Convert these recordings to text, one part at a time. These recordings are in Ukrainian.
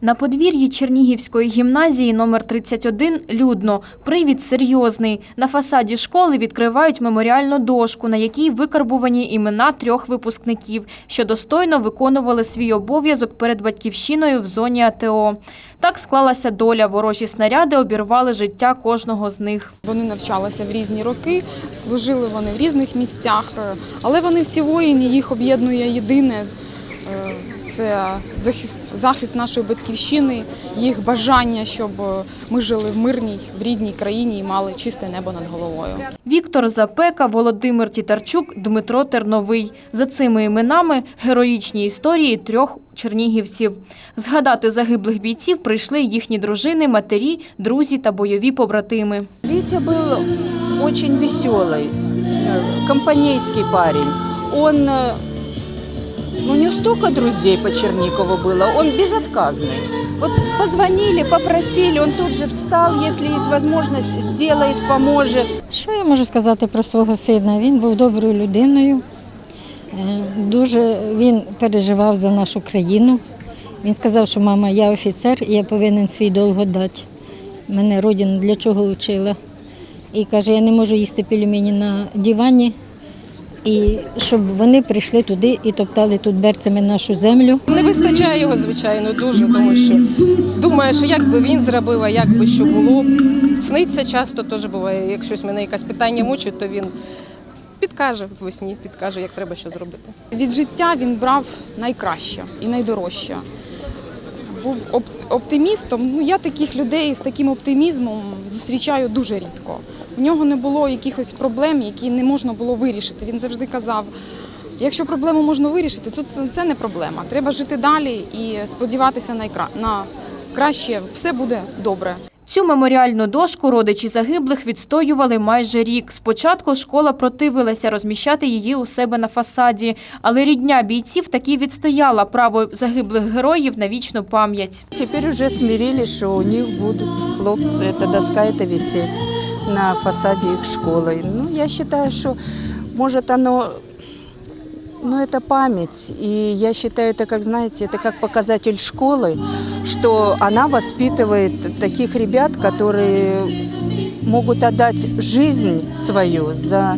На подвір'ї Чернігівської гімназії номер 31 людно. Привід серйозний. На фасаді школи відкривають меморіальну дошку, на якій викарбувані імена трьох випускників, що достойно виконували свій обов'язок перед батьківщиною в зоні АТО. Так склалася доля. Ворожі снаряди обірвали життя кожного з них. Вони навчалися в різні роки, служили вони в різних місцях, е, але вони всі воїни, їх об'єднує єдине. е, Це захист, захист нашої батьківщини, їх бажання, щоб е, ми жили в мирній, в рідній країні і мали чисте небо над головою. Віктор Запека, Володимир Тітарчук, Дмитро Терновий. За цими іменами героїчні історії трьох чернігівців. Згадати загиблих бійців прийшли їхні дружини, матері, друзі та бойові побратими. Витя был очень веселый, э, компанейский парень. Он, э, ну, него столько друзей по Черникову было, он безотказный. Вот позвонили, попросили, он тут же встал, если есть возможность, сделает, поможет. Що я можу сказати про свого сина? Він був доброю людиною. Е, Дуже він переживав за нашу країну. Він сказав, що мама, я офіцер, і я повинен свій долг дати. Мене родина для чого вчила. І каже, я не можу їсти пельмені на дивані. І щоб вони прийшли туди і топтали тут берцями нашу землю. Не вистачає його, звичайно, дуже, тому що думаю, що як би він зробив, а як би що було. Сниться часто теж буває. Якщо мене якесь питання мучить, то він підкаже весні, підкаже, як треба що зробити. Від життя він брав найкраще і найдорожче. Був оп- оптимістом. Ну, я таких людей з таким оптимізмом зустрічаю дуже рідко. У нього не було якихось проблем, які не можна було вирішити. Він завжди казав: якщо проблему можна вирішити, то це не проблема. Треба жити далі і сподіватися на краще. Все буде добре. Цю меморіальну дошку родичі загиблих відстоювали майже рік. Спочатку школа противилася розміщати її у себе на фасаді, але рідня бійців таки відстояла право загиблих героїв на вічну пам'ять. Теперь уже смирились, что у них будут хлопцы, эта доска это висеть на фасаде их школы. Ну, я считаю, что может оно, ну это память. И я считаю, это как, знаете, это как показатель школы, что она воспитывает таких ребят, которые могут отдать жизнь свою за,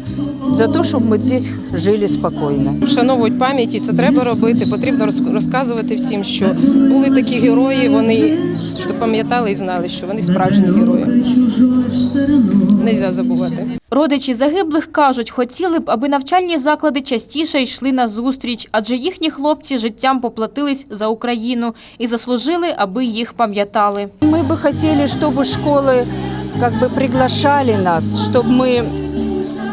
за то, чтобы мы здесь жили спокойно. Вшановують пам'ять, і це треба робити. Потрібно роз- розказувати всім, що були такі герої, вони що пам'ятали і знали, що вони справжні герої. Нельзя забувати. Родичі загиблих кажуть, хотіли б, аби навчальні заклади частіше йшли на зустріч, адже їхні хлопці життям поплатились за Україну і заслужили, аби їх пам'ятали. Мы бы хотели, чтобы школы как бы приглашали нас, чтобы мы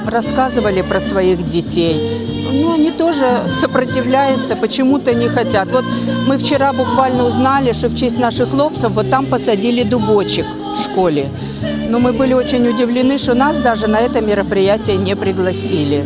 рассказывали про своих детей. Ну, они тоже сопротивляются, почему-то не хотят. Вот мы вчера буквально узнали, что в честь наших хлопцев вот там посадили дубочек в школе. Но мы были очень удивлены, что нас даже на это мероприятие не пригласили.